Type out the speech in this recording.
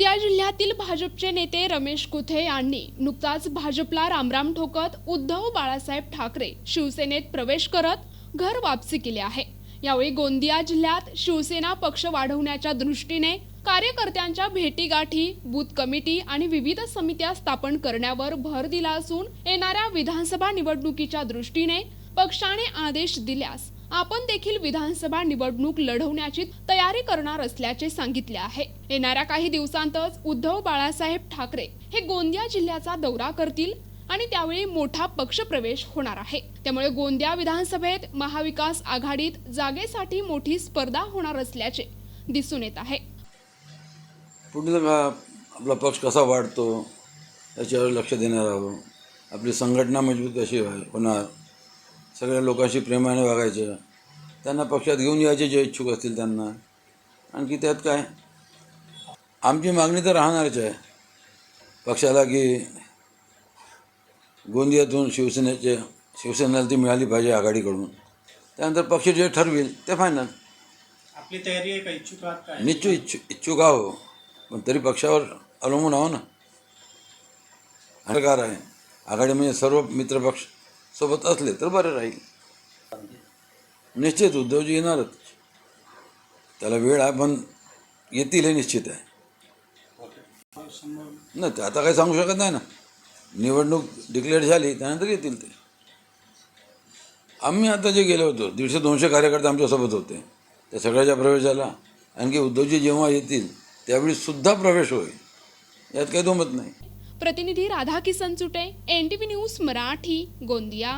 गोंदियातील भाजपचे नेते रमेश कुथे यांनी नुकताच भाजपला रामराम ठोकत उद्धव बाळासाहेब ठाकरे शिवसेनेत प्रवेश करत घर वापसी केली आहे. यावेळी गोंदिया जिल्ह्यात शिवसेना पक्ष वाढवण्याच्या दृष्टीने कार्यकर्त्यांच्या भेटीगाठी बूथ कमिटी आणि विविध समित्या स्थापन करण्यावर भर दिला असून येणाऱ्या विधानसभा निवडणुकीच्या दृष्टीने पक्षाने आदेश दिल्यास आपण देखील विधानसभा निवडणूक लढवण्याची तयारी करणार असल्याचे सांगितले आहे. येणाऱ्या काही दिवसांतच उद्धव बाळासाहेब ठाकरे हे गोंदिया जिल्ह्याचा दौरा करतील आणि त्यावेळी मोठा पक्षप्रवेश होणार आहे. त्यामुळे गोंदिया विधानसभेत महाविकास आघाडीत जागेसाठी मोठी स्पर्धा होणार असल्याचे दिसून येत आहे. आपला पक्ष कसा वाढतो याच्यावर लक्ष देणार आहोत. आपली संघटना मजबूत कशी होणार सगळ्या लोकांशी प्रेमाने वागायचं. त्यांना पक्षात घेऊन यायचे जे इच्छुक असतील त्यांना. आणखी त्यात काय? आमची मागणी तर राहणारच आहे. पक्षाला की गोंदियातून शिवसेनेचे शिवसेनेला ती मिळाली पाहिजे आघाडीकडून. त्यानंतर पक्ष जे ठरवेल ते फायनल आपली तयारी आहे का? इच्छुक आहात काय? निश्चित इच्छु इच्छुक आहो. पण तरी पक्षावर अवलंबून आहो ना. सरकार आहे. आघाडी म्हणजे सर्व मित्रपक्ष सोबत असले तर बरे राहील. निश्चित उद्धवजी येणारच. त्याला वेळ आहे पण येतील हे निश्चित आहे. नाही ते आता काही सांगू शकत नाही ना. निवडणूक डिक्लेअर झाली त्यानंतर येतील ते. आम्ही आता जे गेलो होतो दीडशे दोनशे कार्यकर्ते आमच्यासोबत होते. त्या सगळ्याच्या प्रवेशाला आणखी उद्धवजी जेव्हा येतील त्यावेळी सुद्धा प्रवेश होईल. यात काही दोमत नाही. प्रतिनिधी Radha Kisan Chute N T V news Marathi Gondia.